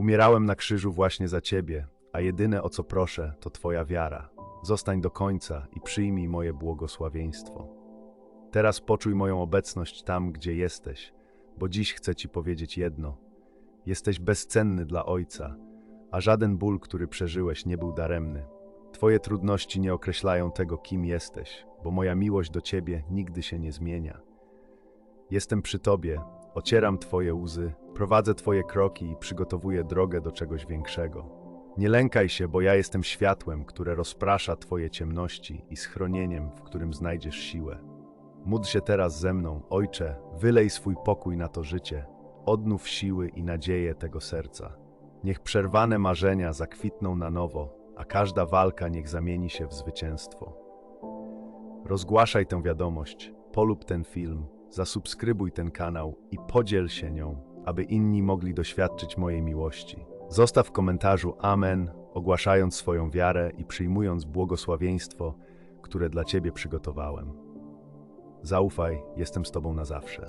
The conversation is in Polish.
Umierałem na krzyżu właśnie za Ciebie, a jedyne o co proszę to Twoja wiara. Zostań do końca i przyjmij moje błogosławieństwo. Teraz poczuj moją obecność tam, gdzie jesteś, bo dziś chcę Ci powiedzieć jedno. Jesteś bezcenny dla Ojca, a żaden ból, który przeżyłeś, nie był daremny. Twoje trudności nie określają tego, kim jesteś, bo moja miłość do Ciebie nigdy się nie zmienia. Jestem przy Tobie, ocieram Twoje łzy, prowadzę Twoje kroki i przygotowuję drogę do czegoś większego. Nie lękaj się, bo ja jestem światłem, które rozprasza Twoje ciemności i schronieniem, w którym znajdziesz siłę. Módl się teraz ze mną, Ojcze, wylej swój pokój na to życie, odnów siły i nadzieję tego serca. Niech przerwane marzenia zakwitną na nowo, a każda walka niech zamieni się w zwycięstwo. Rozgłaszaj tę wiadomość, polub ten film, zasubskrybuj ten kanał i podziel się nią, aby inni mogli doświadczyć mojej miłości. Zostaw w komentarzu Amen, ogłaszając swoją wiarę i przyjmując błogosławieństwo, które dla Ciebie przygotowałem. Zaufaj, jestem z Tobą na zawsze.